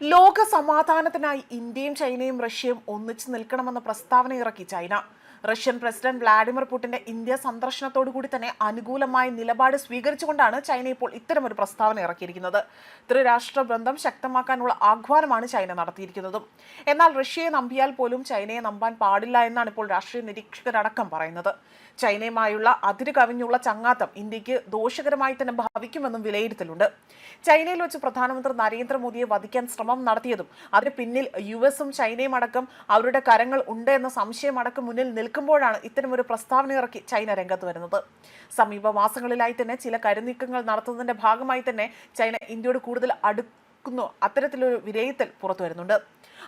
ലോക സമാധാനത്തിനായി ഇന്ത്യയും ചൈനയും റഷ്യയും ഒന്നിച്ചു നിൽക്കണമെന്ന പ്രസ്താവന ഇറക്കി ചൈന. റഷ്യൻ പ്രസിഡന്റ് വ്ളാഡിമിർ പുടിന്റെ ഇന്ത്യ സന്ദർശനത്തോടു കൂടി തന്നെ അനുകൂലമായ നിലപാട് സ്വീകരിച്ചുകൊണ്ടാണ് ചൈന ഇപ്പോൾ ഇത്തരമൊരു പ്രസ്താവന ഇറക്കിയിരിക്കുന്നത്. ത്രിരാഷ്ട്ര ബന്ധം ശക്തമാക്കാനുള്ള ആഹ്വാനമാണ് ചൈന നടത്തിയിരിക്കുന്നതും. എന്നാൽ റഷ്യയെ നമ്പിയാൽ പോലും ചൈനയെ നമ്പാൻ പാടില്ല എന്നാണ് ഇപ്പോൾ രാഷ്ട്രീയ നിരീക്ഷകരടക്കം പറയുന്നത്. ചൈനയുമായുള്ള അതിര് കവിഞ്ഞുള്ള ചങ്ങാത്തം ഇന്ത്യയ്ക്ക് ദോഷകരമായി തന്നെ ഭവിക്കുമെന്നും വിലയിരുത്തലുണ്ട്. ചൈനയിൽ വെച്ച് പ്രധാനമന്ത്രി നരേന്ദ്രമോദിയെ വധിക്കാൻ ശ്രമം നടത്തിയതും അതിന് പിന്നിൽ യു എസും ചൈനയും അടക്കം അവരുടെ കരങ്ങൾ ഉണ്ട് എന്ന സംശയമടക്കം മുന്നിൽ നിൽക്കുമ്പോഴാണ് ഇത്തരമൊരു പ്രസ്താവന ഇറക്കി ചൈന രംഗത്ത് വരുന്നത്. സമീപ മാസങ്ങളിലായി തന്നെ ചില കരുനീക്കങ്ങൾ നടത്തുന്നതിന്റെ ഭാഗമായി തന്നെ ചൈന ഇന്ത്യയോട് കൂടുതൽ അടുക്കുന്നു. അത്തരത്തിലൊരു വിലയിരുത്തൽ പുറത്തു വരുന്നുണ്ട്.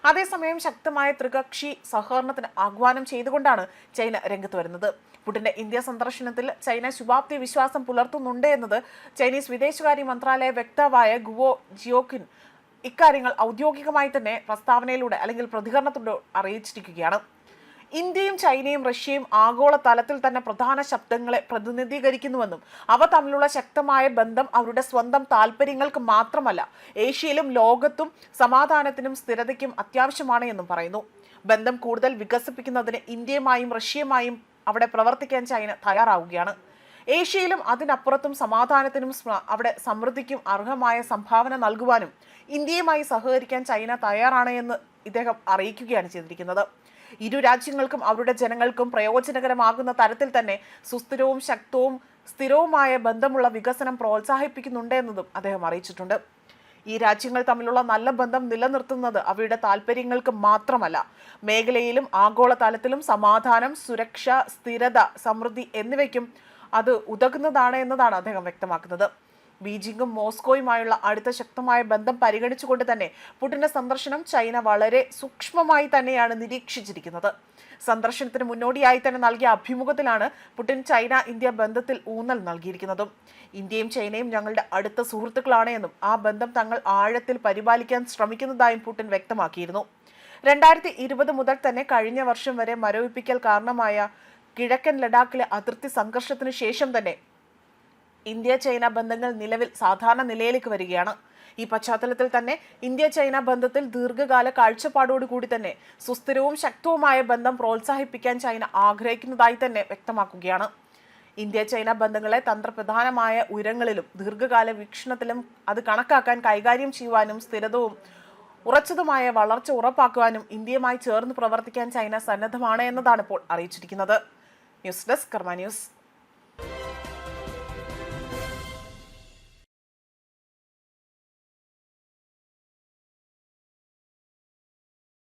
അതേസമയം ശക്തമായ ത്രികക്ഷി സഹകരണത്തിന് ആഹ്വാനം ചെയ്തുകൊണ്ടാണ് ചൈന രംഗത്ത് വരുന്നത്. പുടിന്റെ ഇന്ത്യ സന്ദർശനത്തിൽ ചൈന ശുഭാപ്തി വിശ്വാസം പുലർത്തുന്നുണ്ട് എന്നത് ചൈനീസ് വിദേശകാര്യ മന്ത്രാലയ വ്യക്തമായ ഗുവോ ജിയോക്കിൻ ഇക്കാര്യങ്ങൾ ഔദ്യോഗികമായി തന്നെ പ്രസ്താവനയിലൂടെ അല്ലെങ്കിൽ പ്രതികരണത്തിലൂടെ അറിയിച്ചിരിക്കുകയാണ്. ഇന്ത്യയും ചൈനയും റഷ്യയും ആഗോള തലത്തിൽ തന്നെ പ്രധാന ശബ്ദങ്ങളെ പ്രതിനിധീകരിക്കുന്നുവെന്നും അവ തമ്മിലുള്ള ശക്തമായ ബന്ധം അവരുടെ സ്വന്തം താല്പര്യങ്ങൾക്ക് മാത്രമല്ല ഏഷ്യയിലും ലോകത്തും സമാധാനത്തിനും സ്ഥിരതയ്ക്കും അത്യാവശ്യമാണ് എന്നും പറയുന്നു. ബന്ധം കൂടുതൽ വികസിപ്പിക്കുന്നതിന് ഇന്ത്യയുമായും റഷ്യയുമായും അവിടെ പ്രവർത്തിക്കാൻ ചൈന തയ്യാറാവുകയാണ്. ഏഷ്യയിലും അതിനപ്പുറത്തും സമാധാനത്തിനും അവിടെ സമൃദ്ധിക്കും അർഹമായ സംഭാവന നൽകുവാനും ഇന്ത്യയുമായി സഹകരിക്കാൻ ചൈന തയ്യാറാണ് എന്ന് ഇദ്ദേഹം അറിയിക്കുകയാണ് ചെയ്തിരിക്കുന്നത്. ഇരു രാജ്യങ്ങൾക്കും അവരുടെ ജനങ്ങൾക്കും പ്രയോജനകരമാകുന്ന തരത്തിൽ തന്നെ സുസ്ഥിരവും ശക്തവും സ്ഥിരവുമായ ബന്ധമുള്ള വികസനം പ്രോത്സാഹിപ്പിക്കുന്നുണ്ട് എന്നതും അദ്ദേഹം അറിയിച്ചിട്ടുണ്ട്. ഈ രാജ്യങ്ങൾ തമ്മിലുള്ള നല്ല ബന്ധം നിലനിർത്തുന്നത് അവയുടെ താല്പര്യങ്ങൾക്ക് മാത്രമല്ല മേഖലയിലും ആഗോളതലത്തിലും സമാധാനം സുരക്ഷ സ്ഥിരത സമൃദ്ധി എന്നിവയ്ക്കും അത് ഉതകുന്നതാണ് എന്നതാണ് അദ്ദേഹം വ്യക്തമാക്കുന്നത്. ബീജിംഗും മോസ്കോയുമായുള്ള അടുത്ത ശക്തമായ ബന്ധം പരിഗണിച്ചുകൊണ്ട് തന്നെ പുടിന്റെ സന്ദർശനം ചൈന വളരെ സൂക്ഷ്മമായി തന്നെയാണ് നിരീക്ഷിച്ചിരിക്കുന്നത്. സന്ദർശനത്തിന് മുന്നോടിയായി തന്നെ നൽകിയ അഭിമുഖത്തിലാണ് പുടിൻ ചൈന ഇന്ത്യ ബന്ധത്തിൽ ഊന്നൽ നൽകിയിരിക്കുന്നതും. ഇന്ത്യയും ചൈനയും ഞങ്ങളുടെ അടുത്ത സുഹൃത്തുക്കളാണ് എന്നും ആ ബന്ധം തങ്ങൾ ആഴത്തിൽ പരിപാലിക്കാൻ ശ്രമിക്കുന്നതായും പുടിൻ വ്യക്തമാക്കിയിരുന്നു. രണ്ടായിരത്തി ഇരുപത് മുതൽ തന്നെ കഴിഞ്ഞ വർഷം വരെ മരവിപ്പിക്കൽ കാരണമായ കിഴക്കൻ ലഡാക്കിലെ അതിർത്തി സംഘർഷത്തിന് ശേഷം തന്നെ ഇന്ത്യ ചൈന ബന്ധങ്ങൾ നിലവിൽ സാധാരണ നിലയിലേക്ക് വരികയാണ്. ഈ പശ്ചാത്തലത്തിൽ തന്നെ ഇന്ത്യ ചൈന ബന്ധത്തിൽ ദീർഘകാല കാഴ്ചപ്പാടോടുകൂടി തന്നെ സുസ്ഥിരവും ശക്തവുമായ ബന്ധം പ്രോത്സാഹിപ്പിക്കാൻ ചൈന ആഗ്രഹിക്കുന്നതായി തന്നെ വ്യക്തമാക്കുകയാണ്. ഇന്ത്യ ചൈന ബന്ധങ്ങളെ തന്ത്രപ്രധാനമായ ഉയരങ്ങളിലും ദീർഘകാല വീക്ഷണത്തിലും അത് കണക്കാക്കാൻ കൈകാര്യം ചെയ്യുവാനും സ്ഥിരതവും ഉറച്ചതുമായ വളർച്ച ഉറപ്പാക്കുവാനും ഇന്ത്യയുമായി ചേർന്ന് പ്രവർത്തിക്കാൻ ചൈന സന്നദ്ധമാണ് എന്നതാണ് ഇപ്പോൾ അറിയിച്ചിരിക്കുന്നത്. News desk Karma news.